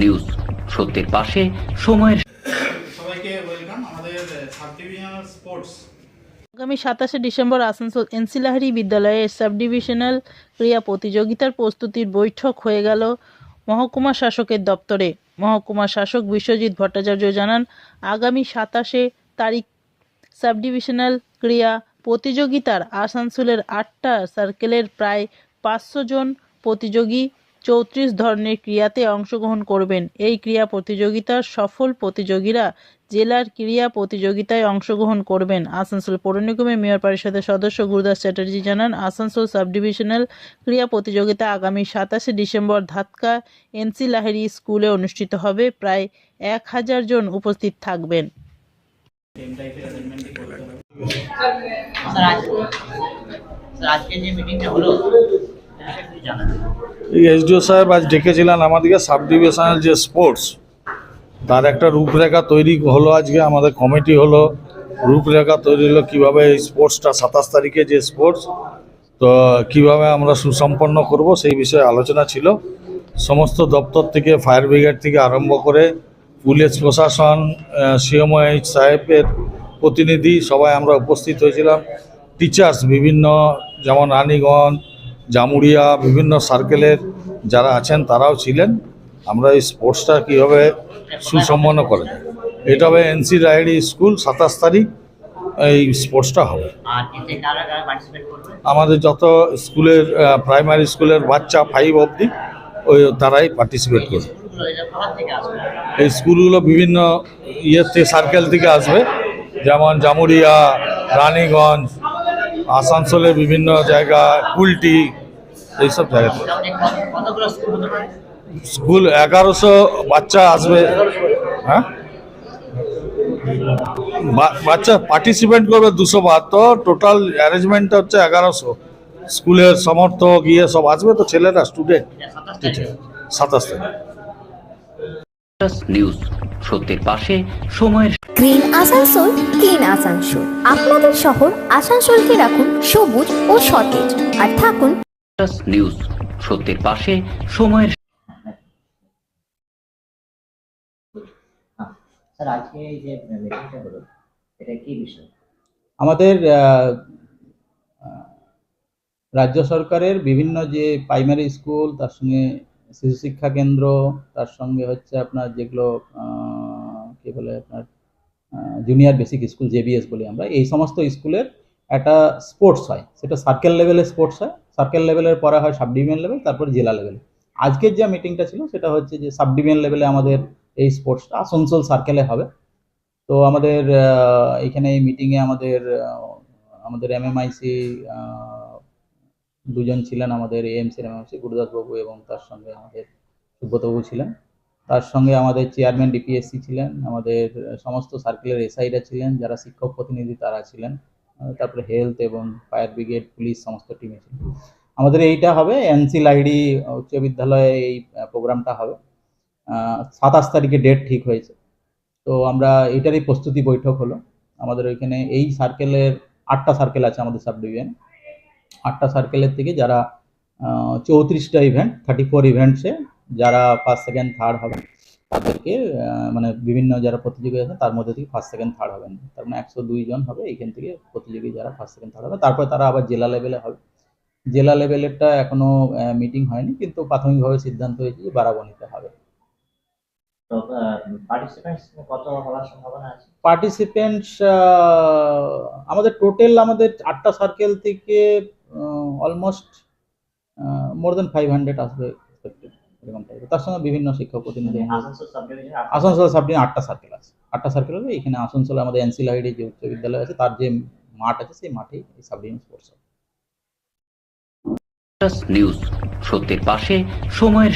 News সত্যের পাশে সময়ের সবাইকে ওয়েলকাম আমাদের সাব ডিভিশনাল স্পোর্টস আগামী সাতাশে ডিসেম্বর আসানসোল এনসি লাহিড়ী বিদ্যালয়ে সাব ডিভিশনাল ক্রীড়া প্রতিযোগিতার প্রস্তুতির বৈঠক হয়ে গেল মহকুমা শাসকের দপ্তরে। মহকুমা শাসক বিশ্বজিৎ ভট্টাচার্য জানান আগামী সাতাশে তারিখ সাব ডিভিশনাল ক্রীড়া প্রতিযোগিতার আসানসোলের আটটা সার্কেলের প্রায় পাঁচশো জন প্রতিযোগী চৌত্রিশ ধরনের ক্রীড়াতে অংশগ্রহণ করবেন। এই ক্রীড়া প্রতিযোগিতার সফল প্রতিযোগীরা জেলার ক্রীড়া প্রতিযোগিতায় অংশগ্রহণ করবেন। আসানসোল পৌর নিগমের মেয়র পরিষদের সদস্য গুরুদাস চ্যাটার্জি জানান, আসানসোল সাব ডিভিশনাল ক্রীড়া প্রতিযোগিতা আগামী সাতাশে ডিসেম্বর ধাতকা এনসি লাহেরি স্কুলে অনুষ্ঠিত হবে। প্রায় এক হাজার জন উপস্থিত থাকবেন। আজকে যে মিটিংটা হলো এই এসডিও সাহেব আজ ডেকেছিলেন আমাদেরকে সাব ডিভিশনাল যে স্পোর্টস, তার একটা রূপরেখা তৈরি হলো আজকে, আমাদের কমিটি হলো রূপরেখা তৈরি হলো কীভাবে এই স্পোর্টসটা সাতাশ তারিখে যে স্পোর্টস, তো কীভাবে আমরা সুসম্পন্ন করব সেই বিষয়ে আলোচনা ছিল। সমস্ত দপ্তর থেকে, ফায়ার ব্রিগেড থেকে আরম্ভ করে পুলিশ প্রশাসন সিএমওএইচ সাহেবের প্রতিনিধি সবাই আমরা উপস্থিত হয়েছিলাম। টিচার্স বিভিন্ন, যেমন রানীগঞ্জ জামুরিয়া বিভিন্ন সার্কেলের যারা আছেন তারাও ছিলেন। আমরা এই স্পোর্টসটা কীভাবে সুসম্পন্ন করে এটা হবে এনসি রাইডি স্কুল সাতাশ তারিখ এই স্পোর্টসটা হবে। আমাদের যত স্কুলের প্রাইমারি স্কুলের বাচ্চা ফাইভ অবধি ওই তারাই পার্টিসিপেট করবে। এই স্কুলগুলো বিভিন্ন ইয়ের থেকে সার্কেল থেকে আসবে। যেমন জামুরিয়া রানীগঞ্জ আসানসোলের বিভিন্ন জায়গা কুলটি এইসব জায়গা স্কুল এগারোশো বাচ্চা আসবে। হ্যাঁ? বা- বাচ্চা পার্টিসিপেট করবে দুশো বাহাত্তর টোটাল অ্যারেঞ্জমেন্টটা হচ্ছে এগারোশো। স্কুলের সমর্থক ইয়ে সব আসবে তো ছেলেরা স্টুডেন্ট সাতাশ তারিখে। নিউজ সত্যের পাশে সময়ের গ্রিন আসানসোল ক্লিন আসানসোল। আপনাদের শহর আসানসোলকে রাখুন সবুজ ও সতেজ। আর থাকুন নিউজ সত্যের পাশে সময়ের আমাদের রাজ্য সরকারের বিভিন্ন যে প্রাইমারি স্কুল তার সঙ্গে শিশু শিক্ষা কেন্দ্র তার সঙ্গে হচ্ছে আপনার যেগুলো আহ, কি বলে আপনার জুনিয়র বেসিক স্কুল জেবিএস বলি আমরা, এই সমস্ত স্কুলের একটা স্পোর্টস হয়। সেটা সার্কেল লেভেলে স্পোর্টস হয়। সার্কেল লেভেলের পরে হয় সাব ডিভিশন লেভেল তারপর জেলা লেভেলে আজকের যে মিটিংটা ছিল, সেটা হচ্ছে যে সাব ডিভিশন লেভেলে আমাদের এই স্পোর্টসটা আসানসোল সার্কেলে হবে। তো আমাদের এখানে এই মিটিংয়ে আমাদের আমাদের এমএমআইসি দুজন ছিলেন আমাদের এএমসির এমএমসি গুরুদাস বাবু এবং তার সঙ্গে আমাদের সুব্রতবাবু ছিলেন। তার সঙ্গে আমাদের চেয়ারম্যান ডিপিএসসি ছিলেন, আমাদের সমস্ত সার্কেলের এসআইরা ছিলেন, যারা শিক্ষক প্রতিনিধি তারা ছিলেন তারপরে হেলথ এবং ফায়ার ব্রিগেড পুলিশ সমস্ত টিমে ছিলেন। আমাদের এইটা হবে এনসি লাইডি উচ্চ বিদ্যালয়ে এই প্রোগ্রামটা হবে। সাতাশ তারিখে ডেট ঠিক হয়েছে। তো আমরা এটারই প্রস্তুতি বৈঠক হলো। আমাদের ওইখানে এই সার্কেলের আটটা সার্কেল আছে আমাদের সাব ডিভিশন আটটা সার্কেলের থেকে যারা চৌত্রিশটা ইভেন্ট থার্টি ফোর ইভেন্টসে যারা ফার্স্ট সেকেন্ড থার্ড হবে তাদেরকে মানে বিভিন্ন যারা প্রতিযোগী আছে তার মধ্যে থেকে ফার্স্ট সেকেন্ড থার্ড হবেন। তার মানে একশো দুই জন হবে এইখান থেকে প্রতিযোগী যারা ফার্স্ট সেকেন্ড থার্ড হবে। তারপরে তারা আবার জেলা লেভেলে হবে। জেলা লেভেলেরটা এখনও মিটিং হয়নি কিন্তু প্রাথমিকভাবে সিদ্ধান্ত হয়েছে যে বারাবণীতে হবে। পার্টিসিপেন্টস আমাদের টোটাল আমাদের আটটা সার্কেল থেকে almost more than five hundred আসবে। এরকম টাইপের তার সঙ্গে বিভিন্ন শিক্ষক প্রতিনিধি আসানসোল সাব সাবডিন আটটা সার্কেল আছে। আটটা সার্কেল এখানে আসানসোলে আমাদের যে উচ্চ বিদ্যালয় আছে তার যে মাঠ আছে সেই মাঠেই এই সাবডিভিশন স্পোর্টস নিউজ সত্যের পাশে সময়ের